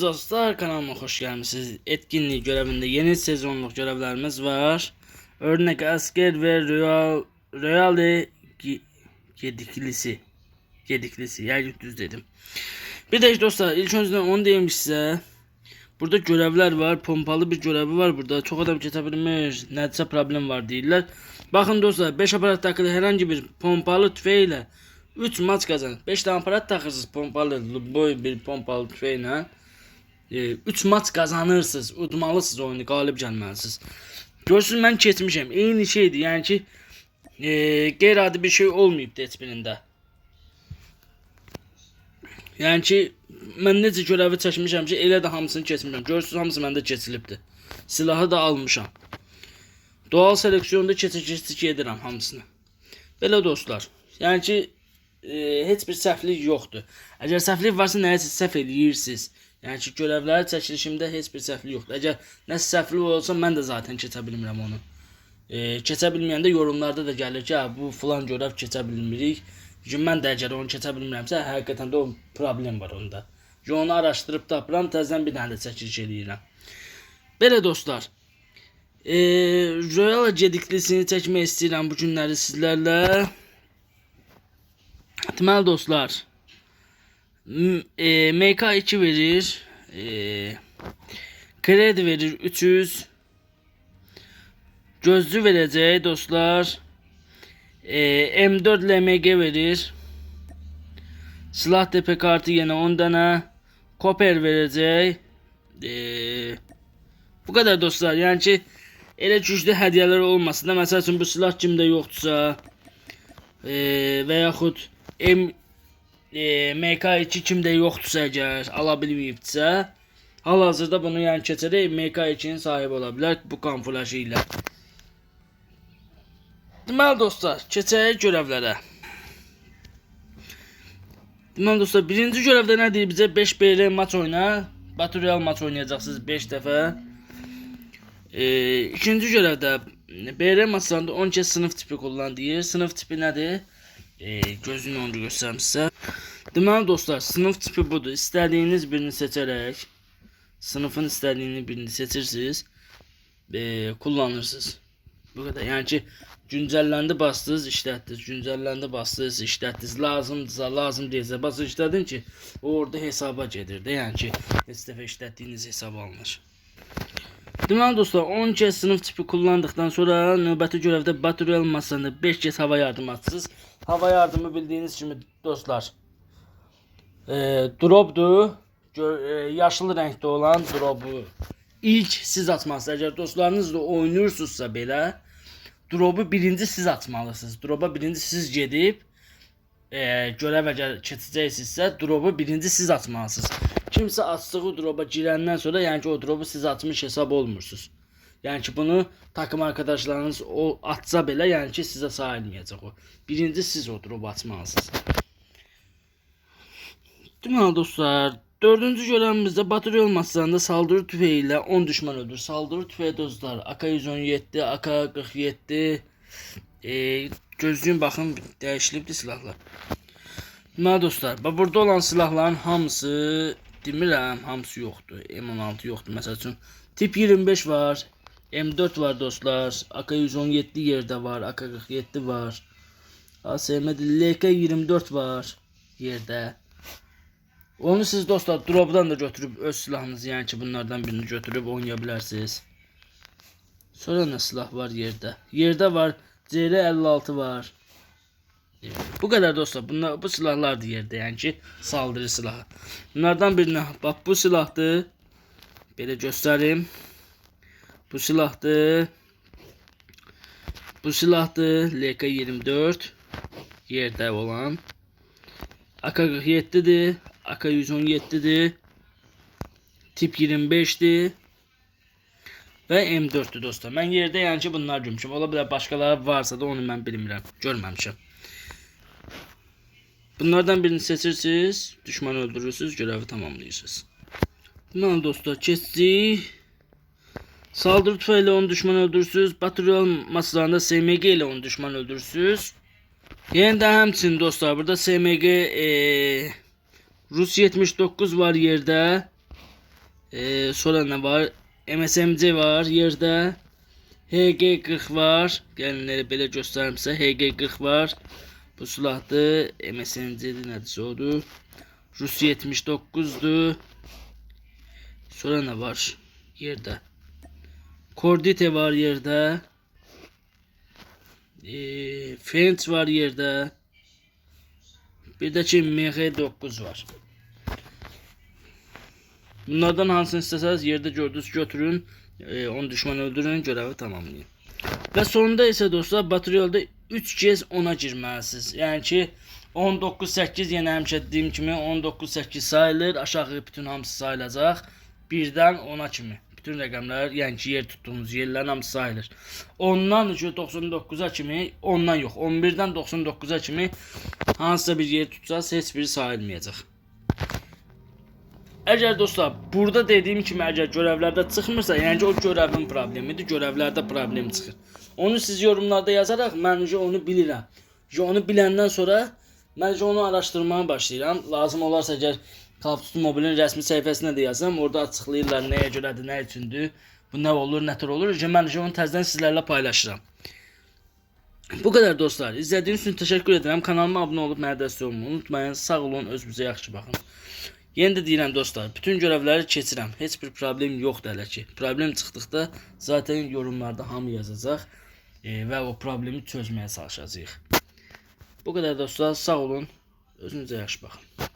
Dostlar kanalıma hoş gelmişsiniz. Etkinlik görevinde yeni sezonluk görevlerimiz var. Örnek asker ve Royal Royale Ge- Gediklisi. Gediklisi. Yani düz dedim. Bir de dostlar ilk önceden onu diyeyim size. Burada görevler var. Pompalı bir görevi var burada. Çok adam ketebilmiş. Nədirsə problem var deyirlər. Baxın dostlar 5 aparat takılı herhangi bir pompalı tüfeğiyle 3 maç kazanır. 5 tane aparat takırsınız pompalı boy bir pompalı tüfeğiyle. 3 maç kazanırsınız. Udmalısınız oyunu, qalib gəlməlisiniz. Görürsünüz mən keçmişəm. Eyni şeydir. Yəni ki, e, qeyri-adi bir şey olmayıbdı heç birində. Yəni ki, mən necə görəvi çəkmişəm ki, elə də hamısını keçmişəm. Görürsünüz hamısı məndə keçilibdi. Silahı da almışam. Doğal seleksiyonda keçə-keçə gedirəm hamısını. Belə dostlar. Yəni ki, e, heç bir səhvlik yoxdur. Əgər səhvlik varsa nəyisə səhv eləyirsiniz. Yəni ki, görevləri çəkilişimdə heç bir səhvlik yoxdur. Əgər nəsə səhvlik olsa mən də zaten keçə bilmirəm onu. E, keçə bilməyəndə yorumlarda da gəlir ki, "Hə, bu filan görev keçə bilmirik. Çünki mən də əgər onu keçə bilmirəmsə, həqiqətən də o problem var onda. Çünki onu araşdırıb tapıram, təzədən bir dənə də çəkiliş eləyirəm. Belə dostlar, e, Royal gediklisini çəkmək istəyirəm bu günləri sizlərlə. Deməli dostlar, e, MK2 verir. E, kredi verir 300. Gözlü verəcək dostlar. E, M4 LMG verir. Silah tepe kartı yine 10 tane. Koper verəcək. E, bu kadar dostlar. Yəni ki, elə güclü hədiyyələr olmasın da. Məsəl bu silah kimdə yoxdursa, e, və M e, MK2 kimdə yoxdursa əgər ala bilməyibsə, hal-hazırda bunu yəni keçərək MK2-nin sahibi ola bilər bu kamuflajı ilə. Deməli dostlar, keçək görevlərə. Deməli dostlar, birinci görevdə nə deyir bizə? 5 BR maç oyna. Battle Royale maç oynayacaqsınız 5 dəfə. E, ikinci görevdə BR maçlarında 10 kez sınıf tipi kullan deyir. Sınıf tipi nədir? E, gözünü onu göstərim sizə. Deməli dostlar, sınıf tipi budur. İstədiyiniz birini seçərək sınıfın istədiyini birini seçirsiniz. E, kullanırsınız. Bu kadar. Yəni ki, güncəlləndi bastınız, işlətdiniz. Güncəlləndi bastınız, işlətdiniz. Lazımdırsa, lazım deyilsə basın işlədin ki, orada hesaba gedir də. Yəni ki, heç dəfə işlətdiyiniz hesab alınır. Deməli dostlar, 10 kez sınıf tipi kullandıktan sonra növbəti görevdə Battle Royale masasında 5 kez hava yardımı atsınız. Hava yardımı bildiyiniz kimi dostlar, e, dropdur. Gör, e, yaşıl rəngdə olan dropu ilk siz atmalısınız. Əgər dostlarınızla oynayırsınızsa belə, dropu birinci siz atmalısınız. Dropa birinci siz gedib e, görev əgər keçəcəksinizsə, dropu birinci siz atmalısınız. Kimsə atdığı dropa girəndən sonra, yəni ki, o dropu siz atmış hesab olmursunuz. Yəni ki, bunu takım arkadaşlarınız o atsa belə, yəni ki, sizə sayılmayacaq o. Birinci siz o dropu atmalısınız. Deməli dostlar, dördüncü görevimizdə Battle olmasında saldırı tüfeği ilə 10 düşman öldür. Saldırı tüfeği dostlar, AK-117, AK-47, e, gözlüyün baxın dəyişilibdi silahlar. Deməli dostlar, burada olan silahların hamısı demirəm, hamısı yoxdur. M16 yoxdur. Məsəl üçün tip 25 var, M4 var dostlar, AK-117 yerdə var, AK-47 var. ASM LK-24 var yerdə. Onu siz dostlar drop'dan da götürüb öz silahınızı yəni ki bunlardan birini götürüb oynaya bilərsiniz. Sonra nə silah var yerdə? Yerdə var CR56 var. Bu kadar dostlar. Bunlar bu silahlardır yerde yani ki saldırı silahı. Bunlardan birine bak bu silahdı. Böyle göstereyim. Bu silahdı. Bu silahdı. LK24 yerde olan. AK-47'dir. AK-117'dir. Tip 25'dir. Və M4-dür dostlar. Mən yerdə yəni ki bunlar görmüşəm. Ola bilər başqaları varsa da onu mən bilmirəm. Görməmişəm. Bunlardan birini seçirsiniz, düşmanı öldürürsünüz, görevi tamamlayırsınız. Bundan dostlar keçdik. Saldırı tüfeğiyle onu düşman öldürürsünüz. Battle Royale maçlarında SMG ile onu düşman öldürürsünüz. Yine de həmçinin dostlar burada SMG eee Rus 79 var yerde. Ee, sonra nə var? MSMC var yerdə. HG40 var. Elə belə göstərim sizə. HG40 var. Bu silahdır. MSMC-dir nədirsə. Rus 79'dur. Sonra nə var? Yerdə. Kordite var yerdə. Ee, Fenç var yerdə. Bir də ki MG9 var. Bunlardan hansını istəsəz yerdə gördünüz götürün. E, 10 düşman öldürün, görevi tamamlayın. Və sonunda isə dostlar Baturiyolda 3 kez 10-a girməlisiniz. Yəni ki 19-8 yenə həmişə dediyim kimi 19-8 sayılır. Aşağı bütün hamısı sayılacaq. 1-dən 10-a kimi. Bütün rəqəmlər, yəni ki yer tutduğunuz yerlərin hamısı sayılır. 10-dan 99-a kimi, 10-dan yox, 11-dən 99-a kimi hansısa bir yer tutsaz heç biri sayılmayacaq. Əgər dostlar, burada dediyim kimi əgər görevlərdə çıxmırsa, yəni ki o görevin problemidir, görevlərdə problem çıxır. Onu siz yorumlarda yazaraq mən onu bilirəm. Onu biləndən sonra mən onu araşdırmağa başlayıram. Lazım olarsa əgər Duty Mobile'in rəsmi səhifəsinə də yazsam, orada açıqlayırlar nəyə görədir, nə üçündür, bu nə olur, nə tür olur. Ki mən onu təzədən sizlərlə paylaşıram. Bu kadar dostlar. İzlediğiniz için teşekkür ederim. Kanalıma abone olup bana destek olmayı unutmayın. Sağ olun, özünüzə yaxşı baxın. Yenə də deyirəm dostlar, bütün görevləri keçirəm. Heç bir problem yoxdur hələ ki. Problem çıxdıqda zaten yorumlarda hamı yazacaq e, və o problemi çözməyə çalışacağıq. Bu qədər dostlar, sağ olun. Özünüzə yaxşı baxın.